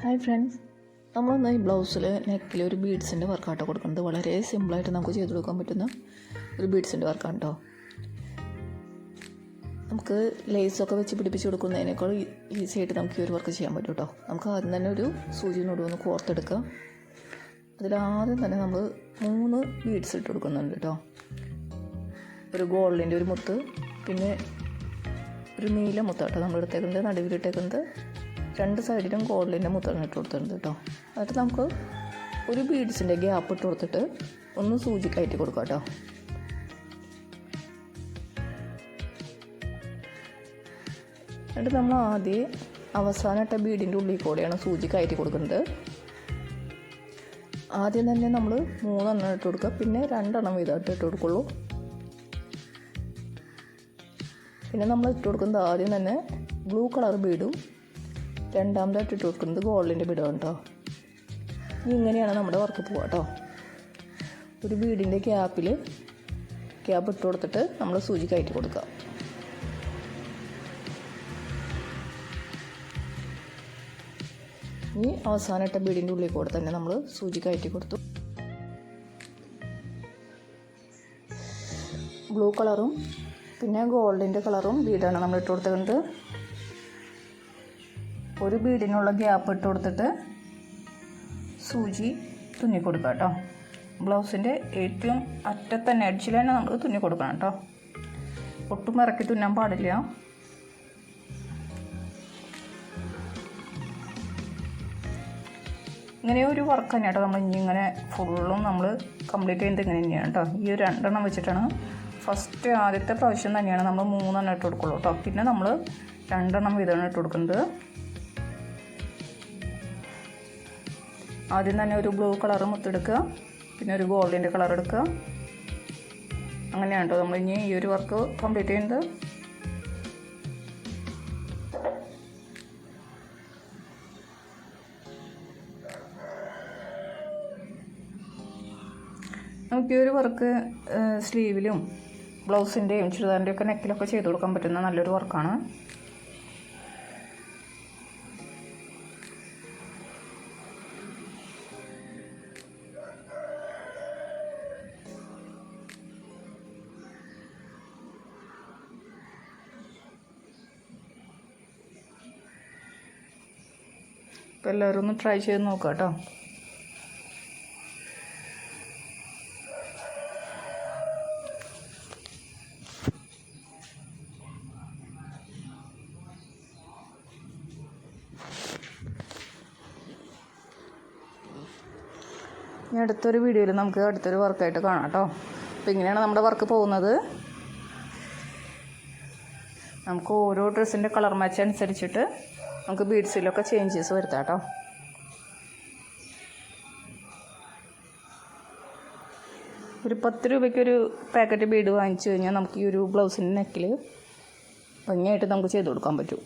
Hi friends നമ്മളൊന്ന് ഈ ബ്ലൗസിൽ നെക്കിൽ ഒരു ബീഡ്സിന്റെ വർക്കാട്ടോ കൊടുക്കുന്നത് വളരെ സിമ്പിളായിട്ട് നമുക്ക് ചെയ്ത് കൊടുക്കാൻ പറ്റുന്ന ഒരു ബീഡ്സിന്റെ വർക്കാണ് കേട്ടോ നമുക്ക് ലേസൊക്കെ വെച്ച് പിടിപ്പിച്ച് കൊടുക്കുന്നതിനേക്കാൾ ഈസി ആയിട്ട് നമുക്ക് ഈ ഒരു വർക്ക് ചെയ്യാൻ പറ്റും കേട്ടോ നമുക്ക് ആദ്യം തന്നെ ഒരു സൂചി ഒന്ന് കോർത്തെടുക്കുക അതിലാദ്യം തന്നെ നമ്മൾ മൂന്ന് ബീഡ്സ് ഇട്ട് കൊടുക്കുന്നുണ്ട് കേട്ടോ ഒരു ഗോൾഡിന്റെ ഒരു മുത്ത് പിന്നെ ഒരു നീല മുത്താട്ടോ നമ്മൾ എടുത്തേക്കുന്നത് നടുവിലിട്ടേക്കുന്നത്. രണ്ട് സൈഡിലും ഗോൾഡിന്റെ മുത്താണ് ഇട്ട് കൊടുത്തിട്ടുണ്ട് കേട്ടോ. എന്നിട്ട് നമുക്ക് ഒരു ബീഡ്സിന്റെ ഗ്യാപ്പ് ഇട്ട് കൊടുത്തിട്ട് ഒന്ന് സൂചി കയറ്റി കൊടുക്കാം കേട്ടോ. എന്നിട്ട് നമ്മൾ ആദ്യം അവസാനമായിട്ട് ബീഡിന്റെ ഉള്ളിൽ കൂടെയാണ് സൂചി കയറ്റി കൊടുക്കുന്നത്. ആദ്യം തന്നെ നമ്മൾ മൂന്നെണ്ണം ഇട്ട് കൊടുക്കുക. പിന്നെ രണ്ടെണ്ണം വീതമായിട്ട് ഇട്ട് കൊടുക്കുള്ളൂ. പിന്നെ നമ്മൾ ഇട്ട് കൊടുക്കുന്നത് ആദ്യം തന്നെ ബ്ലൂ കളർ ബീഡും രണ്ടാമതായിട്ട് ഇട്ട് കൊടുക്കുന്നത് ഗോൾഡിന്റെ ബീഡാണ് കേട്ടോ ഇങ്ങനെയാണ് നമ്മുടെ വർക്ക് പോവുക കേട്ടോ ഒരു ബീഡിന്റെ ക്യാപ്പിൽ ക്യാപ്പ് ഇട്ട് കൊടുത്തിട്ട് നമ്മൾ സൂചി കയറ്റി കൊടുക്കുക. ഇനി അവസാനമായിട്ട് ബീഡിന്റെ ഉള്ളിൽ കൂടെ തന്നെ നമ്മൾ സൂചി കയറ്റി കൊടുത്തു. ബ്ലൂ കളറും പിന്നെ ഗോൾഡിന്റെ കളറും ബീഡാണ് നമ്മൾ ഇട്ട് കൊടുത്തിട്ടുണ്ട് ഒരു ബീഡിനുള്ള ഗ്യാപ്പ് ഇട്ട് കൊടുത്തിട്ട് സൂചി തുന്നി കൊടുക്കുക കേട്ടോ ബ്ലൗസിന്റെ ഏറ്റവും അറ്റത്ത് തന്നെ അടിച്ചിൽ തന്നെ നമ്മൾ തുന്നി കൊടുക്കണം കേട്ടോ ഒട്ടും ഇറക്കി തുന്നാൻ പാടില്ല. ഇങ്ങനെ ഒരു വർക്ക് തന്നെ കേട്ടോ നമ്മൾ ഇനി ഇങ്ങനെ ഫുള്ളും നമ്മൾ കംപ്ലീറ്റ് ചെയ്യുന്നത് ഇങ്ങനെ തന്നെയാണ് കേട്ടോ ഈ ഒരു രണ്ടെണ്ണം വെച്ചിട്ടാണ് ഫസ്റ്റ് ആദ്യത്തെ പ്രാവശ്യം തന്നെയാണ് നമ്മൾ മൂന്നെണ്ണം ഇട്ട് കൊടുക്കുള്ളൂ കേട്ടോ പിന്നെ നമ്മൾ രണ്ടെണ്ണം വീതമാണ് ഇട്ട് കൊടുക്കുന്നത്. ആദ്യം തന്നെ ഒരു ബ്ലൂ കളർ മുത്തെടുക്കുക. പിന്നെ ഒരു ഗോൾഡിന്റെ കളർ എടുക്കുക. അങ്ങനെയാണ് കേട്ടോ നമ്മൾ ഇനി ഈ ഒരു വർക്ക് കംപ്ലീറ്റ് ചെയ്യുന്നത്. നമുക്ക് ഈ ഒരു വർക്ക് സ്ലീവിലും ബ്ലൗസിന്റെയും ചുരിദാറിന്റെയൊക്കെ നെക്കിലൊക്കെ ചെയ്ത് കൊടുക്കാൻ പറ്റുന്ന നല്ലൊരു വർക്കാണ്. അപ്പോൾ എല്ലാവരും ഒന്ന് ട്രൈ ചെയ്ത് നോക്കാം കേട്ടോ. ഇനി അടുത്തൊരു വീഡിയോയിൽ നമുക്ക് അടുത്തൊരു വർക്കായിട്ട് കാണാം കേട്ടോ. അപ്പോൾ ഇങ്ങനെയാണ് നമ്മുടെ വർക്ക് പോകുന്നത്. നമുക്ക് ഓരോ ഡ്രസ്സിന്റെ കളർ മാച്ച് അനുസരിച്ചിട്ട് നമുക്ക് ബീഡ്സിലൊക്കെ ചേഞ്ചസ് വരുത്താം കേട്ടോ ഒരു പത്ത് രൂപയ്ക്കൊരു പാക്കറ്റ് ബീഡ് വാങ്ങിച്ചു കഴിഞ്ഞാൽ നമുക്ക് ഈ ഒരു ബ്ലൗസിന്റെ നെക്കിൽ ഭംഗിയായിട്ട് നമുക്ക് ചെയ്ത് കൊടുക്കാൻ പറ്റും.